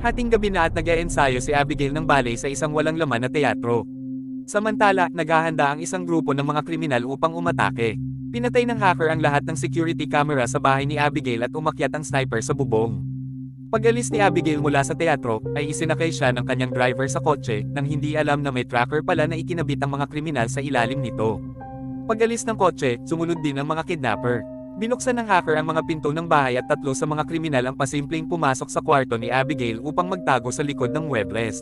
Hating gabi na at nag-eensayo si Abigail ng ballet sa isang walang laman na teatro. Samantala, naghahanda ang isang grupo ng mga kriminal upang umatake. Pinatay ng hacker ang lahat ng security camera sa bahay ni Abigail at umakyat ang sniper sa bubong. Pag-alis ni Abigail mula sa teatro, ay isinakay siya ng kanyang driver sa kotse nang hindi alam na may tracker pala na ikinabit ang mga kriminal sa ilalim nito. Pag-alis ng kotse, sumunod din ang mga kidnapper. Binuksan ng hacker ang mga pinto ng bahay at tatlo sa mga kriminal ang pasimpleng pumasok sa kwarto ni Abigail upang magtago sa likod ng Webless.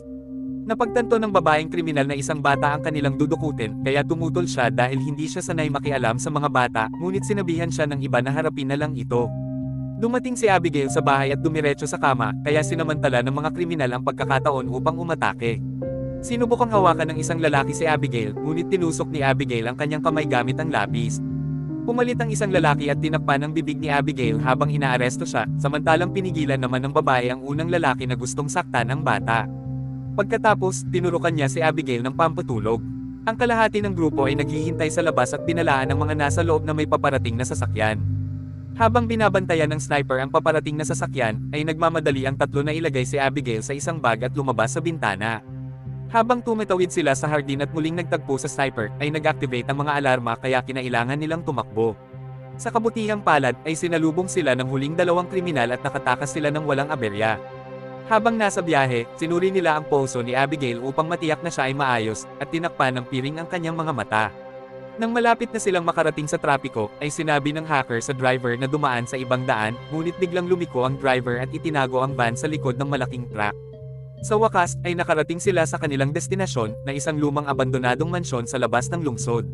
Napagtanto ng babaeng kriminal na isang bata ang kanilang dudukutin, kaya tumutol siya dahil hindi siya sanay makialam sa mga bata, ngunit sinabihan siya ng iba na harapin na lang ito. Dumating si Abigail sa bahay at dumiretso sa kama, kaya sinamantala ng mga kriminal ang pagkakataon upang umatake. Sinubukang hawakan ng isang lalaki si Abigail, ngunit tinusok ni Abigail ang kanyang kamay gamit ang lapis. Pumalit ang isang lalaki at tinakpan ang bibig ni Abigail habang inaaresto siya, samantalang pinigilan naman ng babae ang unang lalaki na gustong saktan ang bata. Pagkatapos, tinurukan niya si Abigail ng pampatulog. Ang kalahati ng grupo ay naghihintay sa labas at binalaan ng mga nasa loob na may paparating na sasakyan. Habang binabantayan ng sniper ang paparating na sasakyan, ay nagmamadali ang tatlo na ilagay si Abigail sa isang bag at lumabas sa bintana. Habang tumatawid sila sa hardin at muling nagtagpo sa sniper, ay nag-activate ang mga alarma kaya kinailangan nilang tumakbo. Sa kabutihang palad ay sinalubong sila ng huling dalawang kriminal at nakatakas sila ng walang aberya. Habang nasa biyahe, sinuri nila ang pulso ni Abigail upang matiyak na siya ay maayos, at tinakpan ng piring ang kanyang mga mata. Nang malapit na silang makarating sa trapiko, ay sinabi ng hacker sa driver na dumaan sa ibang daan, ngunit biglang lumiko ang driver at itinago ang van sa likod ng malaking truck. Sa wakas, ay nakarating sila sa kanilang destinasyon, na isang lumang abandonadong mansyon sa labas ng lungsod.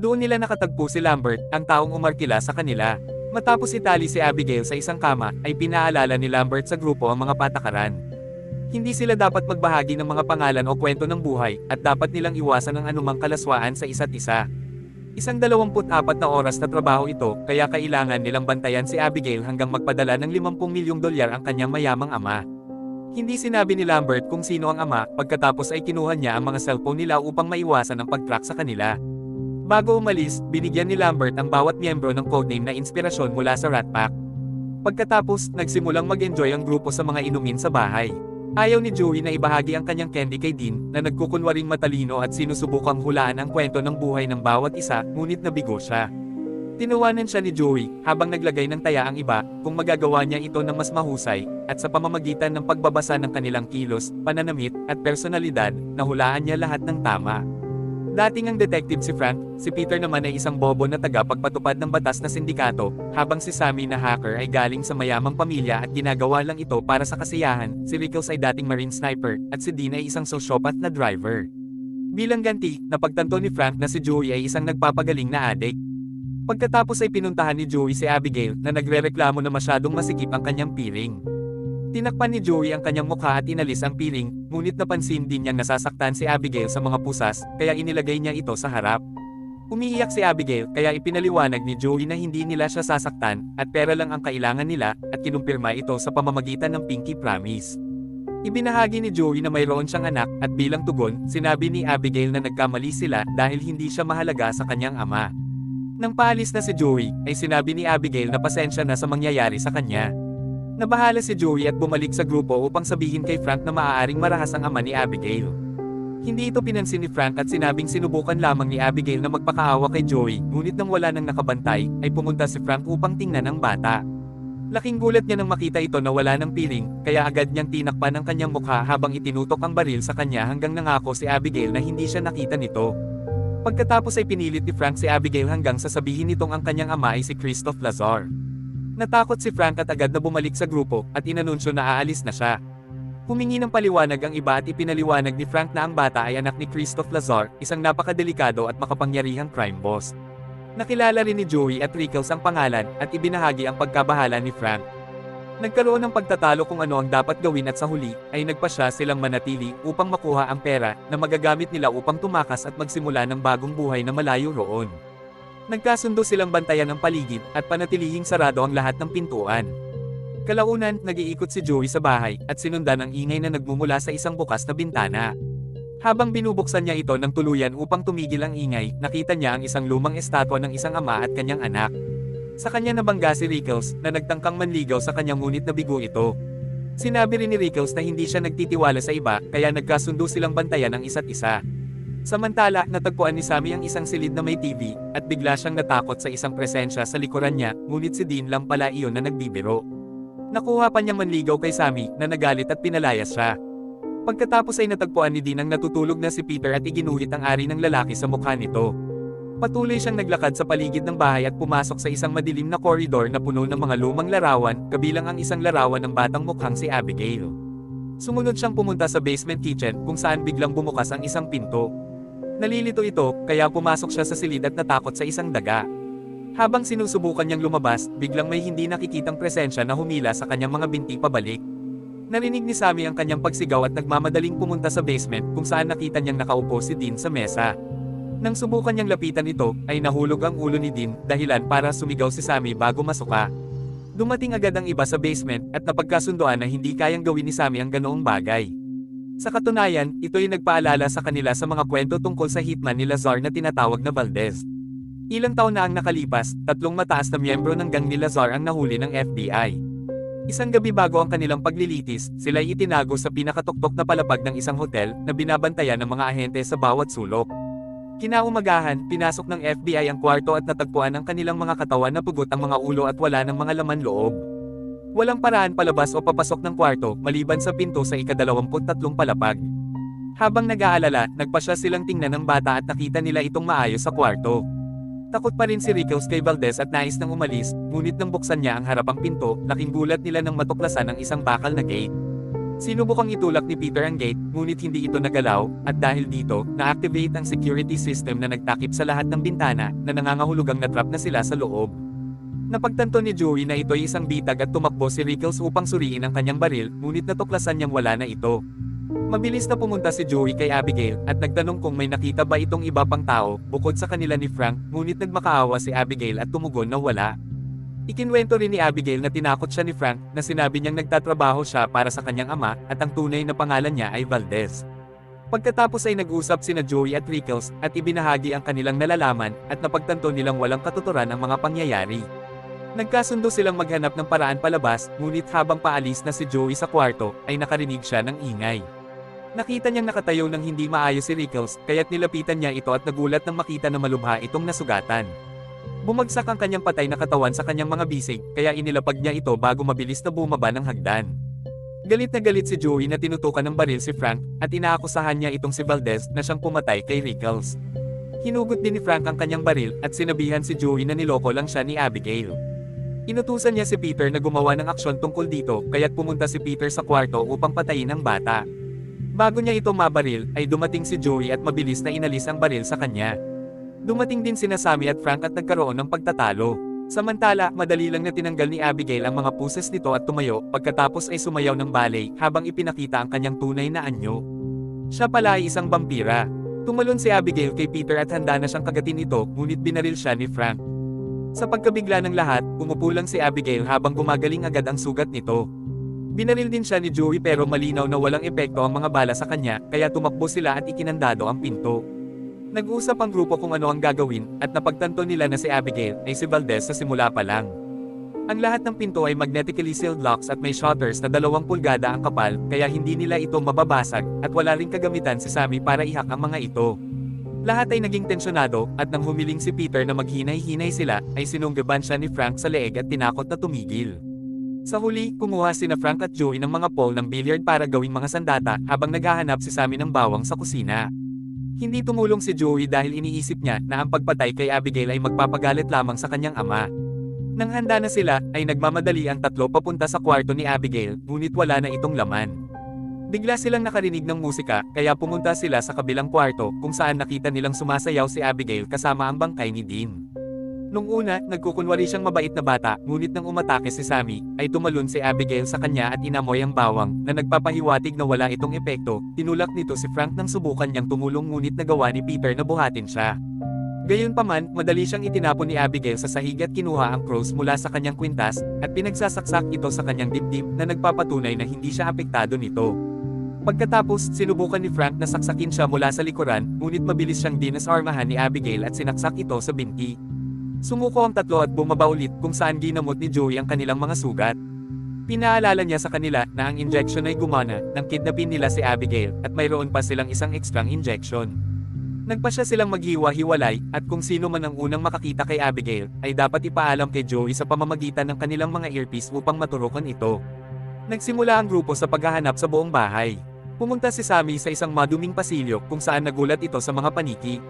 Doon nila nakatagpo si Lambert, ang taong umarkila sa kanila. Matapos itali si Abigail sa isang kama, ay pinaalala ni Lambert sa grupo ang mga patakaran. Hindi sila dapat magbahagi ng mga pangalan o kwento ng buhay, at dapat nilang iwasan ang anumang kalaswaan sa isa't isa. Isang 24 na oras na trabaho ito, kaya kailangan nilang bantayan si Abigail hanggang magpadala ng 50 milyong dolyar ang kanyang mayamang ama. Hindi sinabi ni Lambert kung sino ang ama, pagkatapos ay kinuha niya ang mga cellphone nila upang maiwasan ang pag-track sa kanila. Bago umalis, binigyan ni Lambert ang bawat miyembro ng codename na inspirasyon mula sa Rat Pack. Pagkatapos, nagsimulang mag-enjoy ang grupo sa mga inumin sa bahay. Ayaw ni Joey na ibahagi ang kanyang candy kay Dean, na nagkukunwaring matalino at sinusubukang hulaan ang kwento ng buhay ng bawat isa, ngunit nabigo siya. Tinuwanan siya ni Joey, habang naglagay ng taya ang iba, kung magagawa niya ito ng mas mahusay, at sa pamamagitan ng pagbabasa ng kanilang kilos, pananamit, at personalidad, nahulaan niya lahat ng tama. Dating ang detective si Frank, si Peter naman ay isang bobo na taga-pagpatupad ng batas na sindikato, habang si Sammy na hacker ay galing sa mayamang pamilya at ginagawa lang ito para sa kasiyahan, si Rickles ay dating marine sniper, at si Dean ay isang sociopath na driver. Bilang ganti, napagtanto ni Frank na si Joey ay isang nagpapagaling na addict. Pagkatapos ay pinuntahan ni Joey si Abigail na nagrereklamo na masyadong masikip ang kanyang piling. Tinakpan ni Joey ang kanyang mukha at inalis ang piling, ngunit napansin din niyang nasasaktan si Abigail sa mga pusas, kaya inilagay niya ito sa harap. Umiiyak si Abigail kaya ipinaliwanag ni Joey na hindi nila siya sasaktan, at pera lang ang kailangan nila, at kinumpirma ito sa pamamagitan ng Pinky Promise. Ibinahagi ni Joey na mayroon siyang anak, at bilang tugon, sinabi ni Abigail na nagkamali sila dahil hindi siya mahalaga sa kanyang ama. Nang paalis na si Joey, ay sinabi ni Abigail na pasensya na sa mangyayari sa kanya. Nabahala si Joey at bumalik sa grupo upang sabihin kay Frank na maaaring marahas ang ama ni Abigail. Hindi ito pinansin ni Frank at sinabing sinubukan lamang ni Abigail na magpakaawa kay Joey, ngunit nang wala nang nakabantay, ay pumunta si Frank upang tingnan ang bata. Laking gulat niya nang makita ito na wala ng piling, kaya agad niyang tinakpan ang kanyang mukha habang itinutok ang baril sa kanya hanggang nangako si Abigail na hindi siya nakita nito. Pagkatapos ay pinilit ni Frank si Abigail hanggang sasabihin nitong ang kanyang ama ay si Christoph Lazar. Natakot si Frank at agad na bumalik sa grupo at inanunsyo na aalis na siya. Humingi ng paliwanag ang iba at ipinaliwanag ni Frank na ang bata ay anak ni Christoph Lazar, isang napakadelikado at makapangyarihang crime boss. Nakilala rin ni Joey at Rickles ang pangalan at ibinahagi ang pagkabahala ni Frank. Nagkaroon ng pagtatalo kung ano ang dapat gawin at sa huli, ay nagpasya silang manatili upang makuha ang pera na magagamit nila upang tumakas at magsimula ng bagong buhay na malayo roon. Nagkasundo silang bantayan ang paligid at panatilihing sarado ang lahat ng pintuan. Kalaunan, nag-iikot si Joey sa bahay at sinundan ang ingay na nagmumula sa isang bukas na bintana. Habang binubuksan niya ito ng tuluyan upang tumigil ang ingay, nakita niya ang isang lumang estatwa ng isang ama at kanyang anak. Sa kanya nabangga si Rickles na nagtangkang manligaw sa kanyang ngunit nabigo ito. Sinabi rin ni Rickles na hindi siya nagtitiwala sa iba, kaya nagkasundo silang bantayan ang isa't isa. Samantala, natagpuan ni Sammy ang isang silid na may TV, at bigla siyang natakot sa isang presensya sa likuran niya, ngunit si Dean lang pala iyon na nagbibiro. Nakuha pa niyang manligaw kay Sammy, na nagalit at pinalayas siya. Pagkatapos ay natagpuan ni Dean ang natutulog na si Peter at iginuhit ang ari ng lalaki sa mukha nito. Patuloy siyang naglakad sa paligid ng bahay at pumasok sa isang madilim na koridor na puno ng mga lumang larawan, kabilang ang isang larawan ng batang mukhang si Abigail. Sumunod siyang pumunta sa basement kitchen kung saan biglang bumukas ang isang pinto. Nalilito ito, kaya pumasok siya sa silid at natakot sa isang daga. Habang sinusubukan niyang lumabas, biglang may hindi nakikitang presensya na humila sa kanyang mga binti pabalik. Narinig ni Sammy ang kanyang pagsigaw at nagmamadaling pumunta sa basement kung saan nakita niyang nakaupo si Dean sa mesa. Nang subukan niyang lapitan ito, ay nahulog ang ulo ni Dean, dahilan para sumigaw si Sammy bago masuka. Dumating agad ang iba sa basement at napagkasundoan na hindi kayang gawin ni Sammy ang ganoong bagay. Sa katunayan, ito ay nagpaalala sa kanila sa mga kwento tungkol sa hitman ni Lazar na tinatawag na Valdez. Ilang taon na ang nakalipas, tatlong mataas na miyembro ng gang ni Lazar ang nahuli ng FBI. Isang gabi bago ang kanilang paglilitis, sila ay itinago sa pinakatuktok na palapag ng isang hotel na binabantayan ng mga ahente sa bawat sulok. Kinaumagahan, pinasok ng FBI ang kwarto at natagpuan ang kanilang mga katawan na pugot ang mga ulo at wala ng mga laman loob. Walang paraan palabas o papasok ng kwarto, maliban sa pinto sa ikadalawamput-tatlong palapag. Habang nag-aalala, nagpasya silang tingnan ng bata at nakita nila itong maayos sa kwarto. Takot pa rin si Rickles kay Valdez at nais nang umalis, ngunit nang buksan niya ang harapang pinto, laking gulat nila nang matuklasan ang isang bakal na gate. Sinubukang itulak ni Peter ang gate, ngunit hindi ito nagalaw, at dahil dito, na-activate ang security system na nagtakip sa lahat ng bintana, na nangangahulugang natrap na sila sa loob. Napagtanto ni Joey na ito ay isang bitag at tumakbo si Rickles upang suriin ang kanyang baril, ngunit natuklasan niyang wala na ito. Mabilis na pumunta si Joey kay Abigail at nagtanong kung may nakita ba itong iba pang tao bukod sa kanila ni Frank ngunit nagmakaawa si Abigail at tumugon na wala. Ikinwento rin ni Abigail na tinakot siya ni Frank na sinabi niyang nagtatrabaho siya para sa kanyang ama at ang tunay na pangalan niya ay Valdez. Pagkatapos ay nag-usap sina Joey at Rickles at ibinahagi ang kanilang nalalaman at napagtanto nilang walang katuturan ang mga pangyayari. Nagkasundo silang maghanap ng paraan palabas, ngunit habang paalis na si Joey sa kwarto, ay nakarinig siya ng ingay. Nakita niyang nakatayo ng hindi maayos si Rickles, kaya't nilapitan niya ito at nagulat nang makita na malubha itong nasugatan. Bumagsak ang kanyang patay na katawan sa kanyang mga bisig, kaya inilapag niya ito bago mabilis na bumaba ng hagdan. Galit na galit si Joey na tinutukan ng baril si Frank, at inaakusahan niya itong si Valdez na siyang pumatay kay Rickles. Hinugot din ni Frank ang kanyang baril at sinabihan si Joey na niloko lang siya ni Abigail. Inutusan niya si Peter na gumawa ng aksyon tungkol dito, kaya't pumunta si Peter sa kwarto upang patayin ang bata. Bago niya ito mabaril, ay dumating si Joey at mabilis na inalis ang baril sa kanya. Dumating din sina Sammy at Frank at nagkaroon ng pagtatalo. Samantala, madali lang na tinanggal ni Abigail ang mga puses nito at tumayo, pagkatapos ay sumayaw ng ballet habang ipinakita ang kanyang tunay na anyo. Siya pala ay isang vampira. Tumalon si Abigail kay Peter at handa na siyang kagatin ito, ngunit binaril siya ni Frank. Sa pagkabigla ng lahat, umupo lang si Abigail habang gumagaling agad ang sugat nito. Binaril din siya ni Joey pero malinaw na walang epekto ang mga bala sa kanya, kaya tumakbo sila at ikinandado ang pinto. Nag-usap ang grupo kung ano ang gagawin, at napagtanto nila na si Abigail ay si Valdez sa simula pa lang. Ang lahat ng pinto ay magnetically sealed locks at may shutters na dalawang pulgada ang kapal, kaya hindi nila ito mababasag, at wala ring kagamitan si Sammy para ihak ang mga ito. Lahat ay naging tensyonado, at nang humiling si Peter na maghinay-hinay sila, ay sinunggaban siya ni Frank sa leeg at tinakot na tumigil. Sa huli, kumuha sina Frank at Joey ng mga pole ng billiard para gawing mga sandata, habang naghahanap si Sammy ng bawang sa kusina. Hindi tumulong si Joey dahil iniisip niya na ang pagpatay kay Abigail ay magpapagalit lamang sa kanyang ama. Nang handa na sila, ay nagmamadali ang tatlo papunta sa kwarto ni Abigail, ngunit wala na itong laman. Bigla silang nakarinig ng musika, kaya pumunta sila sa kabilang kwarto, kung saan nakita nilang sumasayaw si Abigail kasama ang bangkay ni Dean. Nung una, nagkukunwari siyang mabait na bata, ngunit nang umatake si Sammy, ay tumalon si Abigail sa kanya at inamoy ang bawang, na nagpapahiwatig na wala itong epekto, tinulak nito si Frank nang subukan niyang tumulong ngunit nagawa ni Peter na buhatin siya. Gayunpaman, madali siyang itinapon ni Abigail sa sahig at kinuha ang cross mula sa kanyang kwintas, at pinagsasaksak ito sa kanyang dibdib na nagpapatunay na hindi siya apektado nito. Pagkatapos, sinubukan ni Frank na saksakin siya mula sa likuran, ngunit mabilis siyang dinasarmahan ni Abigail at sinaksak ito sa binti. Sumuko ang tatlo at bumaba ulit kung saan ginamot ni Joey ang kanilang mga sugat. Ipinaalala niya sa kanila na ang injection ay gumana nang kidnapin nila si Abigail at mayroon pa silang isang extrang injection. Nagpa siya silang maghiwa-hiwalay at kung sino man ang unang makakita kay Abigail ay dapat ipaalam kay Joey sa pamamagitan ng kanilang mga earpiece upang maturukan ito. Nagsimula ang grupo sa paghahanap sa buong bahay. Pumunta si Sammy sa isang maduming pasilyo kung saan nagulat ito sa mga paniki.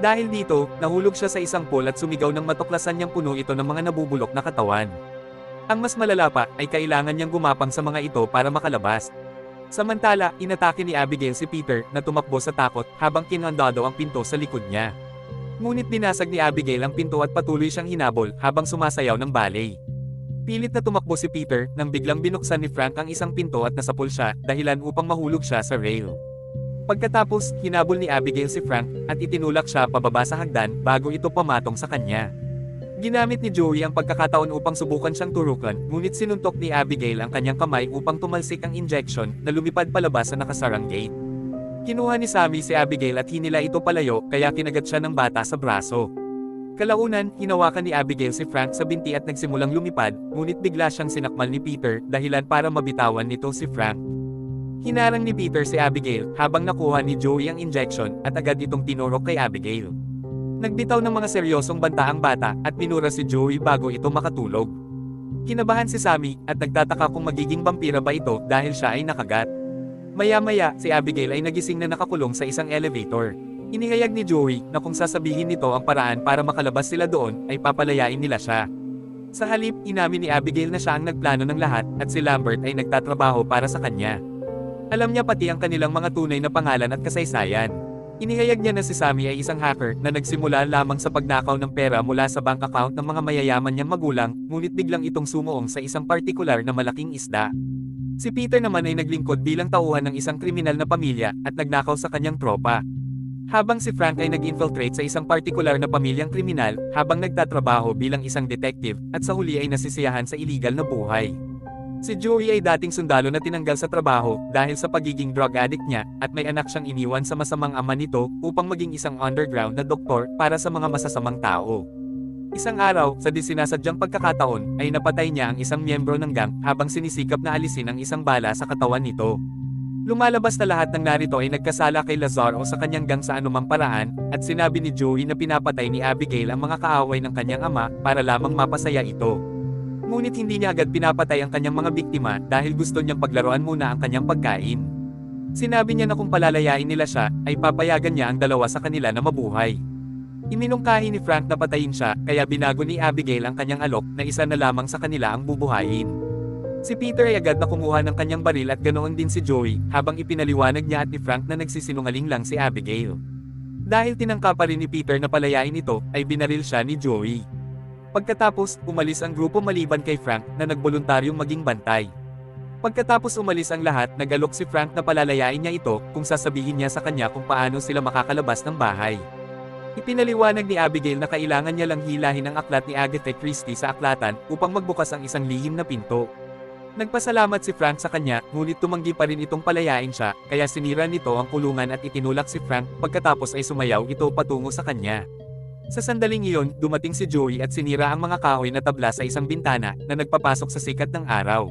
Dahil dito, nahulog siya sa isang pool at sumigaw ng matuklasan niyang puno ito ng mga nabubulok na katawan. Ang mas malala pa ay kailangan niyang gumapang sa mga ito para makalabas. Samantala, inatake ni Abigail si Peter na tumakbo sa takot habang kinandado ang pinto sa likod niya. Ngunit binasag ni Abigail ang pinto at patuloy siyang hinabol habang sumasayaw ng ballet. Pilit na tumakbo si Peter nang biglang binuksan ni Frank ang isang pinto at nasapul siya dahilan upang mahulog siya sa rail. Pagkatapos, hinabol ni Abigail si Frank at itinulak siya pababa sa hagdan bago ito pamatong sa kanya. Ginamit ni Joey ang pagkakataon upang subukan siyang turukan, ngunit sinuntok ni Abigail ang kanyang kamay upang tumalsik ang injection na lumipad palabas sa nakasarang gate. Kinuha ni Sammy si Abigail at hinila ito palayo kaya kinagat siya ng bata sa braso. Kalaunan, hinawakan ni Abigail si Frank sa binti at nagsimulang lumipad, ngunit bigla siyang sinakmal ni Peter dahilan para mabitawan nito si Frank. Hinarang ni Peter si Abigail habang nakuha ni Joey ang injection at agad itong tinurok kay Abigail. Nagbitaw ng mga seryosong banta ang bata at minura si Joey bago ito makatulog. Kinabahan si Sammy at nagtataka kung magiging vampira ba ito dahil siya ay nakagat. Maya-maya, si Abigail ay nagising na nakakulong sa isang elevator. Inihayag ni Joey na kung sasabihin nito ang paraan para makalabas sila doon, ay papalayain nila siya. Sa halip, inamin ni Abigail na siya ang nagplano ng lahat at si Lambert ay nagtatrabaho para sa kanya. Alam niya pati ang kanilang mga tunay na pangalan at kasaysayan. Inihayag niya na si Sammy ay isang hacker na nagsimula lamang sa pagnakaw ng pera mula sa bank account ng mga mayayaman niyang magulang, ngunit biglang itong sumuong sa isang partikular na malaking isda. Si Peter naman ay naglingkod bilang tauhan ng isang kriminal na pamilya at nagnakaw sa kanyang tropa. Habang si Frank ay nag-infiltrate sa isang partikular na pamilyang kriminal, habang nagtatrabaho bilang isang detective, at sa huli ay nasisiyahan sa illegal na buhay. Si Joey ay dating sundalo na tinanggal sa trabaho dahil sa pagiging drug addict niya at may anak siyang iniwan sa masamang ama nito upang maging isang underground na doktor para sa mga masasamang tao. Isang araw, sa disinasadyang pagkakataon, ay napatay niya ang isang miyembro ng gang habang sinisikap na alisin ang isang bala sa katawan nito. Lumalabas na lahat ng narito ay nagkasala kay Lazaro sa kanyang gang sa anumang paraan, at sinabi ni Joey na pinapatay ni Abigail ang mga kaaway ng kanyang ama para lamang mapasaya ito. Ngunit hindi niya agad pinapatay ang kanyang mga biktima dahil gusto niyang paglaruan muna ang kanyang pagkain. Sinabi niya na kung palalayain nila siya, ay papayagan niya ang dalawa sa kanila na mabuhay. Iminungkahi ni Frank na patayin siya, kaya binago ni Abigail ang kanyang alok na isa na lamang sa kanila ang bubuhayin. Si Peter ay agad na kumuha ng kanyang baril at ganoon din si Joey, habang ipinaliwanag niya at ni Frank na nagsisinungaling lang si Abigail. Dahil tinangka pa rin ni Peter na palayain ito, ay binaril siya ni Joey. Pagkatapos, umalis ang grupo maliban kay Frank na nagboluntaryong maging bantay. Pagkatapos umalis ang lahat, nagalok si Frank na palalayain niya ito kung sasabihin niya sa kanya kung paano sila makakalabas ng bahay. Ipinaliwanag ni Abigail na kailangan niya lang hilahin ang aklat ni Agatha Christie sa aklatan upang magbukas ang isang lihim na pinto. Nagpasalamat si Frank sa kanya, ngunit tumanggi pa rin itong palayain siya, kaya sinira nito ang kulungan at itinulak si Frank, pagkatapos ay sumayaw ito patungo sa kanya. Sa sandaling iyon, dumating si Joey at sinira ang mga kahoy na tabla sa isang bintana na nagpapasok sa sikat ng araw.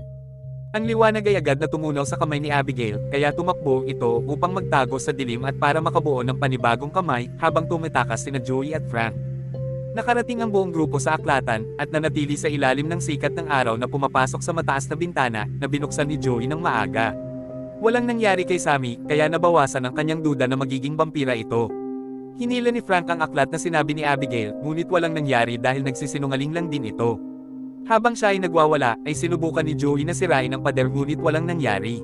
Ang liwanag ay agad na tumunaw sa kamay ni Abigail, kaya tumakbo ito upang magtago sa dilim at para makabuo ng panibagong kamay habang tumatakas sina Joey at Frank. Nakarating ang buong grupo sa aklatan at nanatili sa ilalim ng sikat ng araw na pumapasok sa mataas na bintana na binuksan ni Joey ng maaga. Walang nangyari kay Sammy, kaya nabawasan ang kanyang duda na magiging vampira ito. Hinila ni Frank ang aklat na sinabi ni Abigail, ngunit walang nangyari dahil nagsisinungaling lang din ito. Habang siya ay nagwawala, ay sinubukan ni Joey na sirain ang pader ngunit walang nangyari.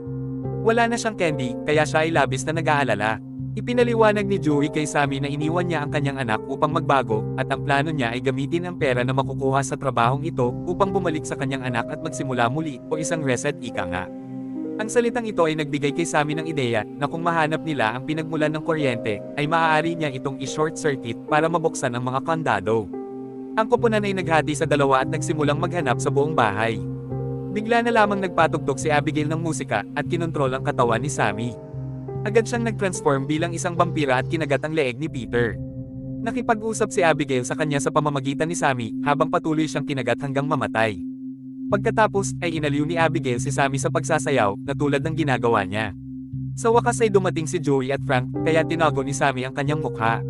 Wala na siyang candy, kaya siya ay labis na nag-aalala. Ipinaliwanag ni Joey kay Sammy na iniwan niya ang kanyang anak upang magbago, at ang plano niya ay gamitin ang pera na makukuha sa trabahong ito upang bumalik sa kanyang anak at magsimula muli, o isang reset ika nga. Ang salitang ito ay nagbigay kay Sammy ng ideya na kung mahanap nila ang pinagmulan ng kuryente, ay maaari niya itong i-short circuit para mabuksan ang mga kandado. Ang kupunan ay naghati sa dalawa at nagsimulang maghanap sa buong bahay. Bigla na lamang nagpatugtog si Abigail ng musika at kinontrol ang katawan ni Sammy. Agad siyang nag-transform bilang isang vampira at kinagat ang leeg ni Peter. Nakipag-usap si Abigail sa kanya sa pamamagitan ni Sammy habang patuloy siyang kinagat hanggang mamatay. Pagkatapos, ay inaliw ni Abigail si Sammy sa pagsasayaw, na tulad ng ginagawa niya. Sa wakas ay dumating si Joey at Frank, kaya tinago ni Sammy ang kanyang mukha.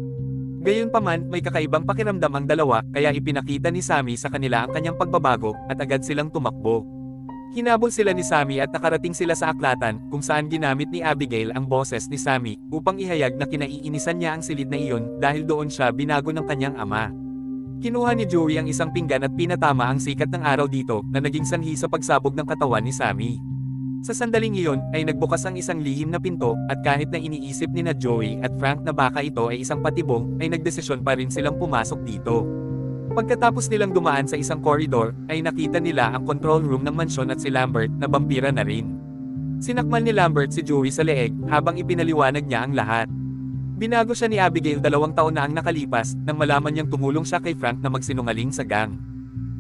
Gayunpaman, may kakaibang pakiramdam ang dalawa, kaya ipinakita ni Sammy sa kanila ang kanyang pagbabago, at agad silang tumakbo. Hinabol sila ni Sammy at nakarating sila sa aklatan, kung saan ginamit ni Abigail ang boses ni Sammy, upang ihayag na kinaiinisan niya ang silid na iyon, dahil doon siya binago ng kanyang ama. Kinuha ni Joey ang isang pinggan at pinatama ang sikat ng araw dito, na naging sanhi sa pagsabog ng katawan ni Sammy. Sa sandaling iyon, ay nagbukas ang isang lihim na pinto, at kahit na iniisip ni na Joey at Frank na baka ito ay isang patibong, ay nagdesisyon pa rin silang pumasok dito. Pagkatapos nilang dumaan sa isang koridor, ay nakita nila ang control room ng mansyon at si Lambert na vampira na rin. Sinakmal ni Lambert si Joey sa leeg, habang ipinaliwanag niya ang lahat. Binago siya ni Abigail dalawang taon na ang nakalipas, nang malaman niyang tumulong siya kay Frank na magsinungaling sa gang.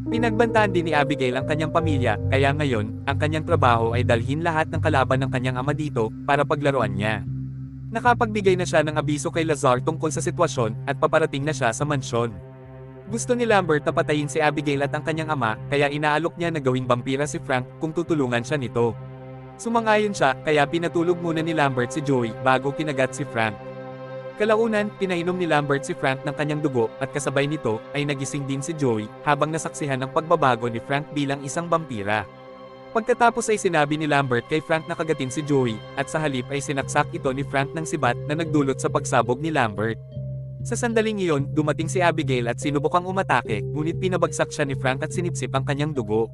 Pinagbantaan din ni Abigail ang kanyang pamilya, kaya ngayon, ang kanyang trabaho ay dalhin lahat ng kalaban ng kanyang ama dito, para paglaruan niya. Nakapagbigay na siya ng abiso kay Lazar tungkol sa sitwasyon, at paparating na siya sa mansyon. Gusto ni Lambert na patayin si Abigail at ang kanyang ama, kaya inaalok niya na gawing vampira si Frank kung tutulungan siya nito. Sumangayon siya, kaya pinatulog muna ni Lambert si Joey bago kinagat si Frank. Kalaunan, pinainom ni Lambert si Frank ng kanyang dugo, at kasabay nito, ay nagising din si Joey, habang nasaksihan ang pagbabago ni Frank bilang isang vampira. Pagkatapos ay sinabi ni Lambert kay Frank na kagatin si Joey, at sa halip ay sinaksak ito ni Frank ng sibat na nagdulot sa pagsabog ni Lambert. Sa sandaling iyon, dumating si Abigail at sinubukang umatake, ngunit pinabagsak siya ni Frank at sinipsip ang kanyang dugo.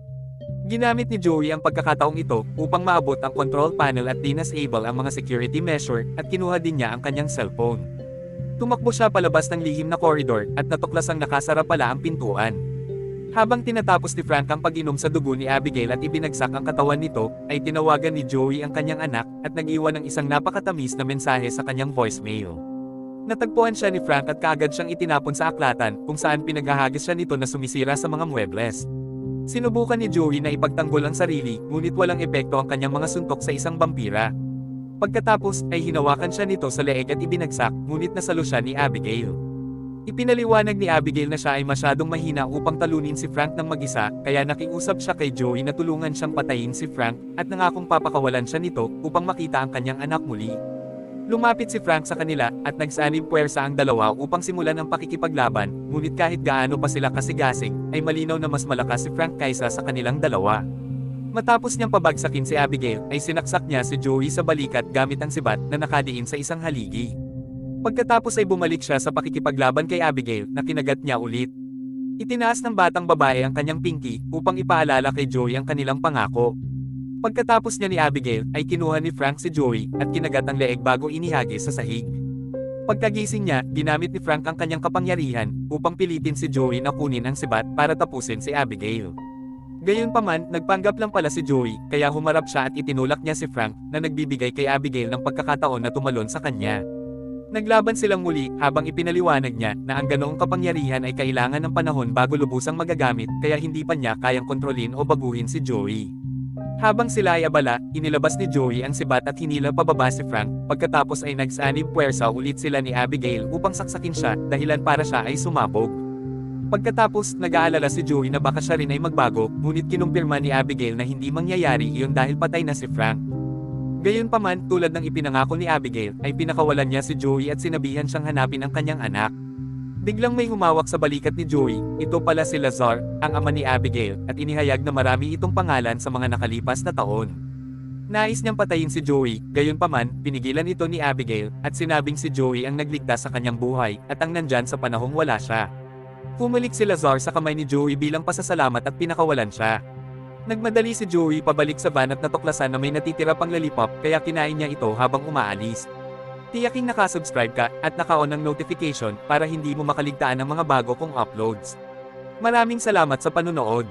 Ginamit ni Joey ang pagkakataong ito upang maabot ang control panel at dinasable ang mga security measure at kinuha din niya ang kanyang cellphone. Tumakbo siya palabas ng lihim na corridor at natuklasang nakasara pala ang pintuan. Habang tinatapos ni Frank ang pag-inom sa dugo ni Abigail at ibinagsak ang katawan nito, ay tinawagan ni Joey ang kanyang anak at nag-iwan ng isang napakatamis na mensahe sa kanyang voicemail. Natagpuan siya ni Frank at kaagad siyang itinapon sa aklatan kung saan pinaghahagis siya nito na sumisira sa mga muebles. Sinubukan ni Joey na ipagtanggol ang sarili, ngunit walang epekto ang kanyang mga suntok sa isang vampira. Pagkatapos, ay hinawakan siya nito sa leeg at ibinagsak, ngunit nasalo siya ni Abigail. Ipinaliwanag ni Abigail na siya ay masyadong mahina upang talunin si Frank ng mag-isa, kaya nakiusap siya kay Joey na tulungan siyang patayin si Frank, at nangakong papakawalan siya nito, upang makita ang kanyang anak muli. Lumapit si Frank sa kanila, at nagsanib puwersa ang dalawa upang simulan ang pakikipaglaban, ngunit kahit gaano pa sila kasigasig, ay malinaw na mas malakas si Frank kaysa sa kanilang dalawa. Matapos niyang pabagsakin si Abigail, ay sinaksak niya si Joey sa balikat gamit ang sibat na nakadiin sa isang haligi. Pagkatapos ay bumalik siya sa pakikipaglaban kay Abigail na kinagat niya ulit. Itinaas ng batang babae ang kanyang pinky upang ipaalala kay Joey ang kanilang pangako. Pagkatapos niya ni Abigail, ay kinuha ni Frank si Joey at kinagat ang leeg bago inihagis sa sahig. Pagkagising niya, ginamit ni Frank ang kanyang kapangyarihan upang pilitin si Joey na kunin ang sibat para tapusin si Abigail. Gayunpaman, nagpanggap lang pala si Joey, kaya humarap siya at itinulak niya si Frank na nagbibigay kay Abigail ng pagkakataon na tumalon sa kanya. Naglaban silang muli habang ipinaliwanag niya na ang ganoong kapangyarihan ay kailangan ng panahon bago lubusang magagamit kaya hindi pa niya kayang kontrolin o baguhin si Joey. Habang sila ay abala, inilabas ni Joey ang sibat at hinila pababa si Frank, pagkatapos ay nagsanib puwersa ulit sila ni Abigail upang saksakin siya dahilan para siya ay sumabog. Pagkatapos, nag-aalala si Joey na baka siya rin ay magbago, ngunit kinumpirma ni Abigail na hindi mangyayari iyon dahil patay na si Frank. Gayunpaman, tulad ng ipinangako ni Abigail, ay pinakawalan niya si Joey at sinabihan siyang hanapin ang kanyang anak. Biglang may humawak sa balikat ni Joey, ito pala si Lazar, ang ama ni Abigail, at inihayag na marami itong pangalan sa mga nakalipas na taon. Nais niyang patayin si Joey, gayunpaman, pinigilan ito ni Abigail, at sinabing si Joey ang nagligtas sa kanyang buhay, at ang nandyan sa panahong wala siya. Pumalik si Lazar sa kamay ni Joey bilang pasasalamat at pinakawalan siya. Nagmadali si Joey pabalik sa van at natuklasan na may natitira pang lollipop kaya kinain niya ito habang umaalis. Tiyaking nakasubscribe ka at naka-on ang notification para hindi mo makaligtaan ang mga bago kong uploads. Maraming salamat sa panunood.